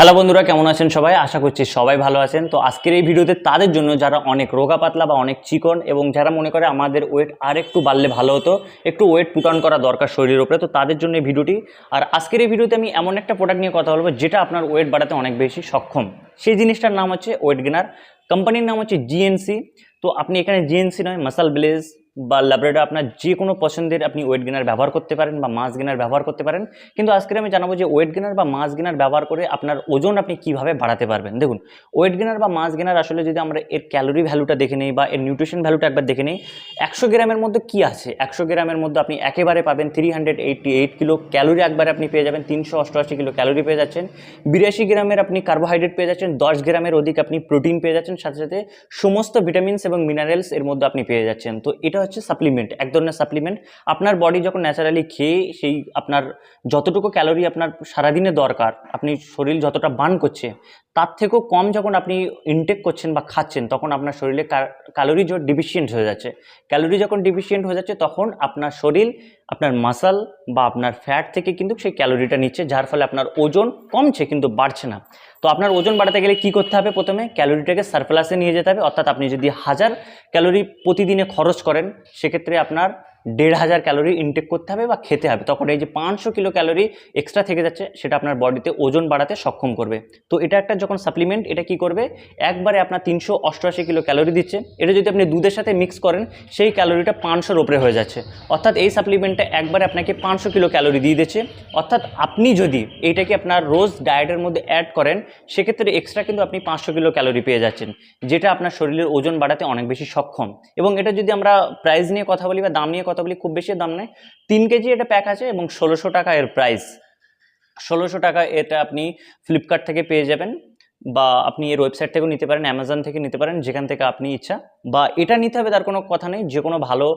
Hello বন্ধুরা, কেমন আছেন সবাই? আশা করছি সবাই ভালো আছেন। তো আজকের এই ভিডিওতে তাদের জন্য যারা অনেক রোগা পাতলা বা অনেক চিকন এবং যারা মনে করে আমাদের ওয়েট আর একটু বাড়লে ভালো হতো, একটু ওয়েট পুট অন করা দরকার শরীরের উপরে, তো তাদের জন্য এই ভিডিওটি। আর আজকের এই ভিডিওতে আমি এমন একটা প্রোডাক্ট নিয়ে কথা বলব যেটা আপনার ওয়েট বাড়াতে অনেক বেশি সক্ষম। সেই জিনিসটার নাম হচ্ছে ওয়েট গেনার। কোম্পানির নাম হচ্ছে জিএনসি তো আপনি এখানে জিএনসি নয় মাসাল ব্লেজ বা ল্যাবরেটর আপনার যে কোনো পছন্দের আপনি ওয়েট গেনার ব্যবহার করতে পারেন বা মাস গেনার ব্যবহার করতে পারেন। কিন্তু আজকে আমি জানাব যে ওয়েট গেনার বা মাস গেনার ব্যবহার করে আপনার ওজন আপনি কীভাবে বাড়াতে পারবেন। দেখুন ওয়েট গেনার বা মাস গেনার আসলে যদি আমরা এর ক্যালোরি ভ্যালুটা দেখে নিই বা এর নিউট্রিশন ভ্যালুটা একবার দেখে নিই, একশো গ্রামের মধ্যে কি আছে? একশো গ্রামের মধ্যে আপনি একেবারে পাবেন three hundred eighty eight kilo. Calorie একবারে আপনি পেয়ে যাবেন তিনশো অষ্টআশি কিলো ক্যালোরি পেয়ে যাচ্ছেন। বিরাশি গ্রামের আপনি কার্বোহাইড্রেট পেয়ে যাচ্ছেন, দশ গ্রামের অধিক আপনি প্রোটিন পেয়ে যাচ্ছেন, সাথে সাথে সমস্ত ভিটামিনস এবং মিনারেলস এর মধ্যে আপনি পেয়ে যাচ্ছেন। তো এটা হচ্ছে সাপ্লিমেন্ট এক ধরনের সাপ্লিমেন্ট আপনার বডি যখন ন্যাচারালি খেয়ে সেই আপনার যতটুকু ক্যালোরি আপনার সারাদিনে দরকার, আপনি শরীর যতটা বার্ন করছে, তার থেকেও কম যখন আপনি ইনটেক করছেন বা খাচ্ছেন, তখন আপনার শরীরে ক্যালোরি ডিফিসিয়েন্ট হয়ে যাচ্ছে। ক্যালোরি যখন ডিফিসিয়েন্ট হয়ে যাচ্ছে, তখন আপনার শরীর আপনার মাসাল বা আপনার ফ্যাট থেকে কিন্তু সেই ক্যালোরিটা নিচ্ছে, যার ফলে আপনার ওজন কমছে কিন্তু বাড়ছে না। তো আপনার ওজন বাড়াতে গেলে কি করতে হবে প্রথমে? ক্যালোরিটাকে সারপ্লাসে নিয়ে যেতে হবে। অর্থাৎ আপনি যদি হাজার ক্যালোরি প্রতিদিনে খরচ করেন, সেক্ষেত্রে আপনার দেড় হাজার ক্যালোরি ইনটেক করতে হবে বা খেতে হবে। তখন এই যে পাঁচশো কিলো ক্যালোরি এক্সট্রা থেকে যাচ্ছে, সেটা আপনার বডিতে ওজন বাড়াতে সক্ষম করবে। তো এটা একটা যখন সাপ্লিমেন্ট এটা কি করবে? একবারে আপনার তিনশো অষ্টআশি কিলো ক্যালোরি দিচ্ছে। এটা যদি আপনি দুধের সাথে মিক্স করেন, সেই ক্যালোরিটা পাঁচশোর ওপরে হয়ে যাচ্ছে। অর্থাৎ এই সাপ্লিমেন্টটা একবারে আপনাকে পাঁচশো কিলো ক্যালোরি দিয়ে দিচ্ছে। অর্থাৎ আপনি যদি এইটাকে আপনার রোজ ডায়েটের মধ্যে অ্যাড করেন, সেক্ষেত্রে এক্সট্রা কিন্তু আপনি পাঁচশো কিলো ক্যালোরি পেয়ে যাচ্ছেন, যেটা আপনার শরীরের ওজন বাড়াতে অনেক বেশি সক্ষম। এবং এটা যদি আমরা প্রাইস নিয়ে কথা বলি বা দাম নিয়ে কথা বলি খুব বেশি দাম নেই। তিন কেজি এটা প্যাক আছে এবং ষোলোশো টাকা এর প্রাইস ষোলোশো টাকা এটা আপনি ফ্লিপকার্ট থেকে পেয়ে যাবেন বা আপনি এর ওয়েবসাইট থেকেও নিতে পারেন অ্যামাজন থেকে নিতে পারেন, যেখান থেকে আপনি ইচ্ছা। বা এটা নিতে হবে তার কোনো কথা নেই যে কোনো ভালো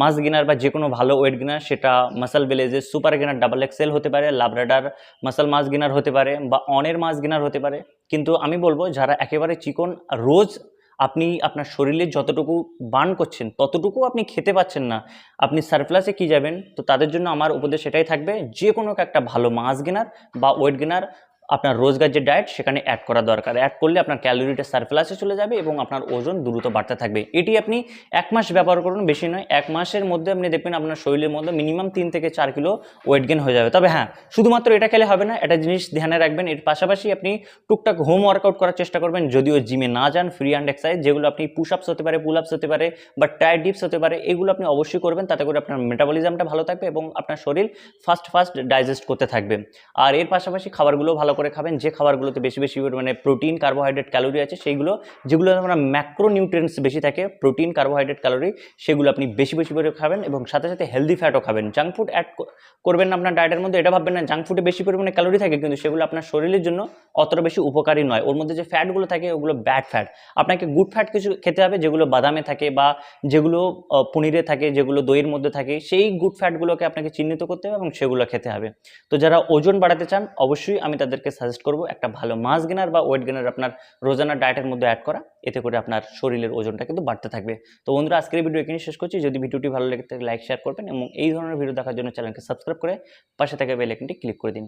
মাস গিনার বা যে কোনো ভালো ওয়েট গিনার সেটা মাসাল ভিলেজের সুপার গিনার ডাবল এক্সেল হতে পারে লাবরাডার মাসাল মাস গিনার হতে পারে বা অনের মাস গিনার হতে পারে। কিন্তু আমি বলব, যারা একেবারে চিকন, রোজ আপনি আপনার শরীরে যতটুকু বার্ন করছেন, ততটুকু আপনি খেতে পাচ্ছেন না, আপনি সারপ্লাসে কি যাবেন? তো তাদের জন্য আমার উপদেশ এটাই থাকবে, যে কোনো একটা ভালো মাস গেনার বা ওয়েট গেনার আপনার রোজগার যে ডায়েট সেখানে অ্যাড করা দরকার। অ্যাড করলে আপনার ক্যালোরিটা সারপ্লাসে চলে যাবে এবং আপনার ওজন দ্রুত বাড়তে থাকবে। এটি আপনি এক মাস ব্যবহার করুন, বেশি নয়। এক মাসের মধ্যে আপনি দেখবেন আপনার শরীরের মধ্যে মিনিমাম তিন থেকে চার কিলো ওয়েট গেন হয়ে যাবে। তবে হ্যাঁ শুধুমাত্র এটা খেলে হবে না একটা জিনিস ধ্যানে রাখবেন। এর পাশাপাশি আপনি টুকটাক হোম ওয়ার্কআউট করার চেষ্টা করবেন, যদিও জিমে না যান ফ্রি হ্যান্ড এক্সারসাইজ যেগুলো আপনি পুশ আপস হতে পারে পুল আপস হতে পারে বা টায়ার ডিপস হতে পারে, এগুলো আপনি অবশ্যই করবেন। তাতে করে আপনার মেটাবলিজমটা ভালো থাকবে এবং আপনার শরীর ফাস্ট ফাস্ট ডাইজেস্ট করতে থাকবে। আর এর পাশাপাশি খাবারগুলো ভালো করে খাবেন, যে খাবারগুলোতে বেশি বেশি পরিমাণে প্রোটিন কার্বোহাইড্রেট ক্যালোরি আছে, সেইগুলো, যেগুলো আমরা ম্যাক্রো নিউট্রিয়েন্টস বেশি থাকে প্রোটিন কার্বোহাইড্রেট ক্যালোরি সেগুলো আপনি বেশি বেশি করে খাবেন এবং সাথে সাথে হেলদি ফ্যাটও খাবেন। জাঙ্ক ফুড অ্যাড করবেন না আপনার ডায়েটের মধ্যে, এটা ভাববেন না জাঙ্ক ফুডে বেশি পরিমাণে ক্যালোরি থাকে, কিন্তু সেগুলো আপনার শরীরের জন্য অতটা বেশি উপকারী নয়। ওর মধ্যে যে ফ্যাটগুলো থাকে, ওগুলো ব্যাড ফ্যাট আপনাকে গুড ফ্যাট কিছু খেতে হবে, যেগুলো বাদামে থাকে বা যেগুলো পনিরে থাকে, যেগুলো দইয়ের মধ্যে থাকে, সেই গুড ফ্যাটগুলোকে আপনাকে চিহ্নিত করতে হবে এবং সেগুলো খেতে হবে। তো যারা ওজন বাড়াতে চান, অবশ্যই আমি তাদেরকে সাজেস্ট করব, একটা ভালো মাস গেনার বা ওয়েট গেনার আপনার রোজানা ডায়েটের মধ্যে অ্যাড করা, এতে করে আপনার শরীরের ওজনটা কিন্তু বাড়তে থাকবে। তো বন্ধুরা, আজকের ভিডিও এখানে শেষ করছি। যদি ভিডিওটি ভালো লেগে থাকে লাইক শেয়ার করবেন এবং এই ধরনের ভিডিও দেখার জন্য চ্যানেলকে সাবস্ক্রাইব করে পাশে থাকা বেলাইকনটি ক্লিক করে দিন।